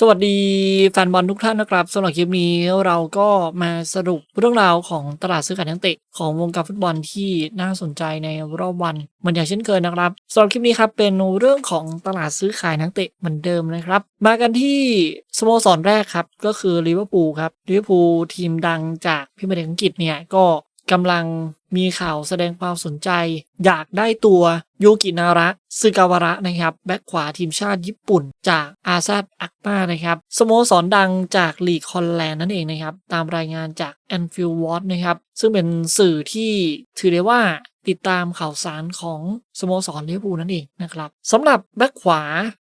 สวัสดีแฟนบอลทุกท่านนะครับสำหรับคลิปนี้เราก็มาสรุปเรื่องราวของตลาดซื้อขายนักเตะของวงการฟุตบอลที่น่าสนใจในรอบวันเหมือนอย่างเช่นเคยนะครับสำหรับคลิปนี้ครับเป็นเรื่องของตลาดซื้อขายนักเตะเหมือนเดิมนะครับ มากันที่สโมสรแรกครับก็คือลิเวอร์พูลครับลิเวอร์พูลทีมดังจากพิมพ์ลีกอังกฤษเนี่ยก็กำลัง มีข่าวแสดงความสนใจ อยากได้ตัวยูกินาระซึกาวระนะครับแบ็คขวาทีมชาติญี่ปุ่น จากอาซาดอักมานะครับสโมสรดังจากลีกฮอลแลนด์นั่นเองนะครับ ตามรายงานจาก a n f i e l d w a t นะครับ ซึ่งเป็นสื่อที่ถือได้ว่าติดตามข่าวสารของสโมสรลิเวอร์พูลนั่นเองนะครับสำหรับแบ็คขวา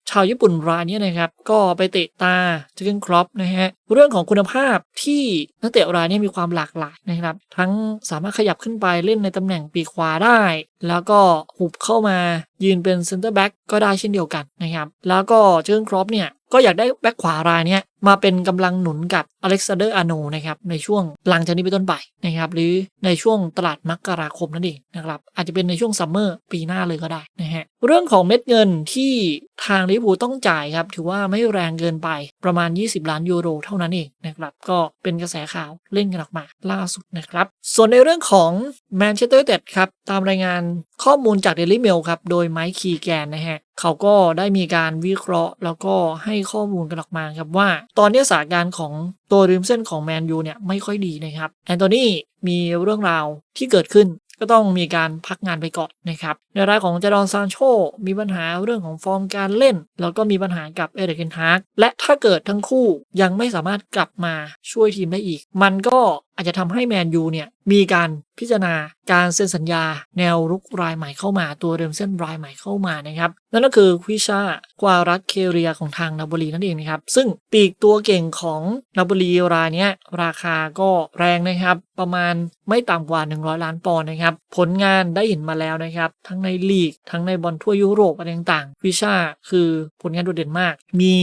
ชาวญี่ปุ่นรายนี้นะครับ ก็ไปเตะตาเจเกนครอปนะฮะเรื่องของคุณภาพที่นักเตะรายนี้มีความหลากหลายนะครับ ทั้งสามารถขยับขึ้นไปเล่นในตำแหน่งปีกขวาได้ แล้วก็หุบเข้ามายืนเป็นเซนเตอร์แบ็กก็ได้เช่นเดียวกันนะครับ แล้วก็เชิงครอปเนี่ยก็อยากได้แบ็กขวารายเนี้ มาเป็นกำลังหนุนกับอเล็กซานเดอร์อาโนนะครับในช่วงหลังจากนี้เป็นต้นไปนะครับหรือในช่วงตลาดมกราคมนั่นเองนะครับอาจจะเป็นในช่วงซัมเมอร์ปีหน้าเลยก็ได้นะฮะเรื่องของเม็ดเงินที่ทางลิเวอร์พูลต้องจ่ายครับถือว่าไม่แรงเกินไปประมาณ 20 ล้านยูโรเท่านั้นเองนะครับก็เป็นกระแสข่าวเล่นกันออกมาล่าสุดนะครับส่วนในเรื่องของแมนเชสเตอร์เต็ดครับตามรายงานข้อมูลจากเดลิเมลครับโดยไมค์คีแกนนะฮะเขาก็ได้มีการวิเคราะห์แล้วก็ให้ข้อมูลกันออกมาครับว่าตอนนี้สถานการณ์ของตัวริมเส้นของแมนยูเนี่ยไม่ค่อยดีนะครับแอนโทนีมีเรื่องราวที่เกิดขึ้นก็ต้องมีการพักงานไปก่อนนะครับในรายของจารอนซานโชมีปัญหาเรื่องของฟอร์มการเล่น แล้วก็มีปัญหากับเอเดรเกนฮาร์กและถ้าเกิดทั้งคู่ยังไม่สามารถกลับมาช่วยทีมได้อีก มันก็ อาจจะทำให้แมนยูเนี่ยมีการพิจารณาการเซ็นสัญญา แนวรุกรายใหม่เข้ามาตัวเริมเส้นรายใหม่เข้ามานะครับนั่นก็คือควิชากวารัตเคเรียของทางนาบลีนั่นเองนะครับซึ่งปีกตัวเก่งของนาบลีรายนี้ราคาก็แรงนะครับ ประมาณไม่ต่ำกว่า 100 ล้านปอนด์นะครับผลงานได้เห็นมาแล้วนะครับ ทั้งในลีก ทั้งในบอลทั่วยุโรปอะไรต่างๆวิชาคือผลงานโดดเด่นมาก มี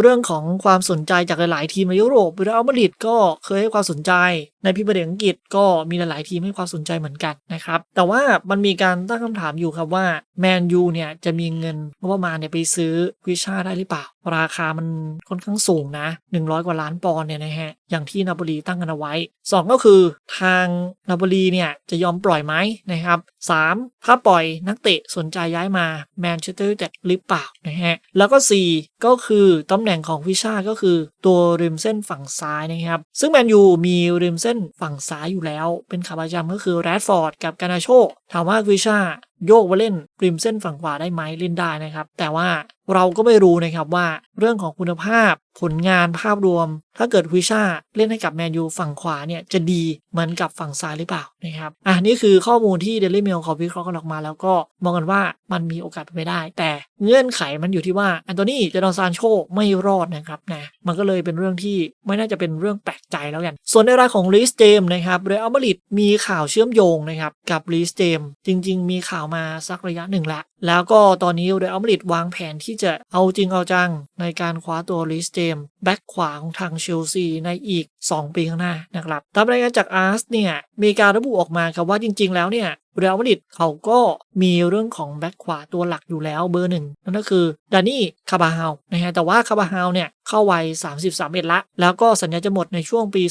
เรื่องของความสนใจจากหลายๆทีมในยุโรปเรอัลมาดริดก็เคยให้ความสนใจในพิมพ์ลีกอังกฤษก็มีหลาย ๆ ทีมให้ความสนใจเหมือนกันนะครับ แต่ว่ามันมีการตั้งคำถามอยู่ครับว่าแมนยูเนี่ยจะมีเงินงบประมาณเนี่ยไปซื้อวิชาได้หรือเปล่า ราคามันค่อนข้างสูงนะ 100 กว่าล้านปอนด์เนี่ยนะฮะ อย่างที่นาโปลีตั้งกันเอาไว้ 2 ก็คือทางนาโปลีเนี่ยจะยอมปล่อยไหมนะครับ 3 ถ้าปล่อยนักเตะสนใจย้ายมาแมนเชสเตอร์ยูไนเต็ดหรือเปล่านะฮะแล้วก็ 4 ก็คือตำแหน่งของวิชาก็คือตัวริมเส้นฝั่งซ้ายนะครับ ซึ่งแมนยูมีริมเส้นฝั่งซ้ายอยู่แล้ว เป็นขาประจำก็คือแรดฟอร์ดกับกานาโชถามว่าวิชาโยกมาเล่นริมเส้นฝั่งขวาได้ไหมเล่นได้นะครับ แต่ว่า เราก็ไม่รู้นะครับว่าเรื่องของคุณภาพผลงานภาพรวม ถ้าเกิดวิชาเล่นให้กับแมนยูฝั่งขวาเนี่ยจะดีเหมือนกับฝั่งซ้ายหรือเปล่านะครับอะนี่คือข้อมูลที่เดลี่เมลเขาวิเคราะห์กันออกมา แล้วก็มองกันว่ามันมีโอกาสเป็นไปได้ แต่เงื่อนไขมันอยู่ที่ว่าอันโตนี่เจดอนซานโชไม่รอดนะครับนะมันก็เลยเป็นเรื่องที่ไม่น่าจะเป็นเรื่องแปลกใจแล้วกัน ส่วนในรายของลิสเจมนะครับเรอัลมาริดมีข่าวเชื่อมโยงนะครับกับลิสเจมจริง ๆ มีข่าวมาสักระยะหนึ่งละแล้วก็ตอนนี้เรอัลมาริดวางแผนที่จะเอาจริงเอาจังในการคว้าตัวลิสเจมแบ็คขวาของทางเชลซีในอีก 2 ปีข้างหน้านะครับตามรายงานจากอาร์สเนี่ยมีการระบุออกมาครับว่าจริง ๆ แล้วเนี่ยเรอัลมาดริดเขาก็มีเรื่องของแบ็คขวาตัวหลักอยู่แล้วเบอร์หนึ่งนั่นก็คือดานี่คาบาฮาวนะฮะแต่ว่าคาบาฮาวเนี่ยเข้าวัย 33เอ็ดละ แล้วก็สัญญาจะหมดในช่วงปี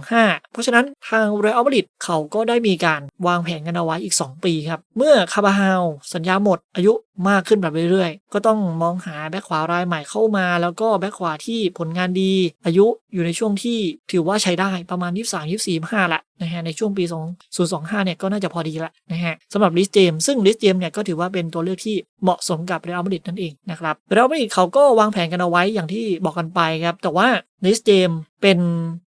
2025 เพราะฉะนั้นทางเรอัลมาดริดเขาก็ได้มีการวางแผนกันเอาไว้อีก 2 ปีครับ เมื่อคาบาฮาวสัญญาหมดอายุ มากขึ้นแบบเรื่อยๆ ก็ต้องมองหาแบ็คขวารายใหม่เข้ามา แล้วก็แบ็คขวาที่ผลงานดี อายุอยู่ในช่วงที่ถือว่าใช้ได้ประมาณ 23 24 25ละนะฮะในช่วงปี 2025 เนี่ยก็น่าจะพอดีละนะฮะสำหรับลิสเจมซึ่งลิสเจมเนี่ยก็ถือว่าเป็นตัวเลือกที่เหมาะสมกับเรอัลมาดริดนั่นเองนะครับเรอัลมาดริดเขาก็วางแผนกันเอาไว้อย่างที่บอกกันไปครับ แต่ว่าลิสเจมเป็น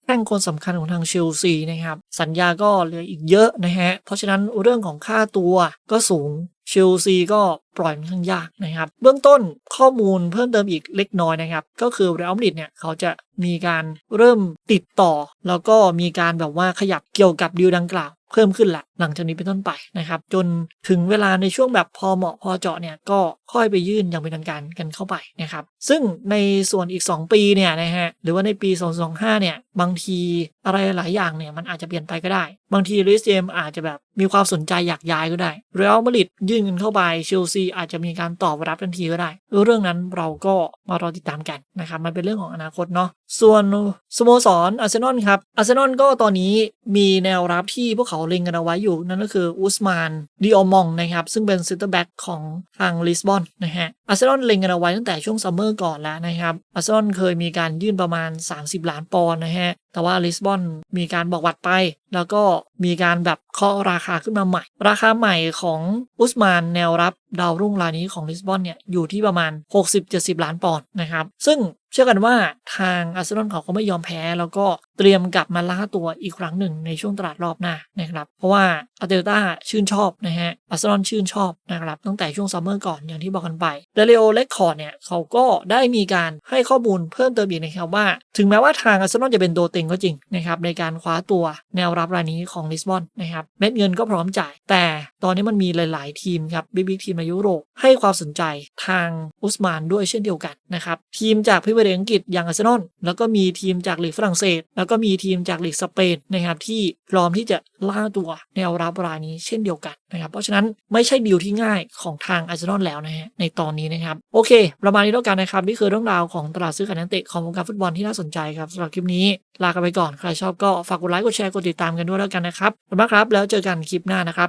แข้งคนสำคัญของทางเชลซีนะครับ สัญญาก็เหลืออีกเยอะนะฮะ เพราะฉะนั้นเรื่องของค่าตัวก็สูง เชลซีก็ปล่อยมันข้างยากนะครับ เบื้องต้นข้อมูลเพิ่มเติมอีกเล็กน้อยนะครับ ก็คือเรอัลมาดริดเนี่ยเขาจะมีการเริ่มติดต่อ แล้วก็มีการแบบว่าขยับเกี่ยวกับดีลดังกล่าวเพิ่มขึ้นละหลังจากนี้เป็นต้นไปนะครับ จนถึงเวลาในช่วงแบบพอเหมาะพอเจาะเนี่ยก็ค่อยไปยื่นอย่างเป็นทางการกันเข้าไปนะครับ ซึ่งในส่วนอีก 2 ปีเนี่ยนะฮะหรือว่าในปี 2025 เนี่ยบางทีอะไรหลายอย่างเนี่ยมันอาจจะเปลี่ยนไปก็ได้ บางทีลิสเจมอาจจะแบบมีความสนใจอยากย้ายก็ได้เรอัลมาดริดยื่นเงินเข้าไปเชลซีอาจจะมีการตอบรับทันทีก็ได้ เรื่องนั้นเราก็มารอติดตามกันนะครับมันเป็นเรื่องของอนาคตเนาะส่วนสโมสรอาร์เซนอลครับอาร์เซนอลก็ตอนนี้มีแนวรับที่พวกเขาเล็งกันเอาไว้อยู่ นั่นก็คืออุสมานดิออมองนะครับซึ่งเป็นซิตเตอร์แบ็กของทางลิสบอนนะฮะอาร์เซนอลเล็งกันเอาไว้ตั้งแต่ช่วงซัมเมอร์ก่อนแล้วนะครับอาร์เซนอลเคยมีการยื่นประมาณ 30 ล้านปอนด์นะฮะแต่ว่าลิสบอนมีการบอกวัดไป แล้วก็มีการแบบเคาะราคาขึ้นมาใหม่ ราคาใหม่ของอุสมานแนวรับดาวรุ่งรายนี้ของลิสบอนเนี่ยอยู่ที่ประมาณ 60-70 ล้านปอนด์นะครับ ซึ่ง เชื่อกันว่าทางอาร์เซนอลเขาก็ไม่ยอมแพ้ แล้วก็เตรียมกลับมาล่าตัวอีกครั้งหนึ่งในช่วงตลาดรอบหน้านะครับ เพราะว่าอาร์เตต้าชื่นชอบนะฮะอาร์เซนอลชื่นชอบนะครับตั้งแต่ช่วงซัมเมอร์ก่อนอย่างที่บอกกันไปเดลิโอเลคคอร์ดเนี่ยเขาก็ได้มีการให้ข้อมูลเพิ่มเติมอีกนะครับว่า ถึงแม้ว่าทางอาร์เซนอลจะเป็นโดเต็งก็จริงนะครับในการคว้าตัวแนวรับรายนี้ของลิสบอนนะครับเม็ดเงินก็พร้อมจ่าย แต่ตอนนี้มันมีหลาย ๆ ทีมครับบิ๊กทีมในยุโรปให้ความสนใจทางอุสมานด้วยเช่นเดียวกันนะครับทีมจากพรีเมียร์ลีกอังกฤษอย่างอาร์เซนอลแล้วก็มีทีมจากลีกฝรั่งเศส แล้วก็มีทีมจากลีกสเปนนะครับที่พร้อมที่จะล่าตัวแนวรับรายนี้เช่นเดียวกันนะครับเพราะฉะนั้นไม่ใช่ดีลที่ง่ายของทางอาร์เซนอลแล้วนะฮะในตอนนี้นะครับโอเค ประมาณนี้แล้วกันนะครับนี่คือเรื่องราวของตลาดซื้อขายนักเตะของวงการฟุตบอลที่น่าสนใจครับสำหรับคลิปนี้ลากันไปก่อนใครชอบก็ฝากกดไลค์กดแชร์กดติดตามกันด้วยแล้วกันนะครับขอบคุณมากครับแล้วเจอกันคลิปหน้านะครับ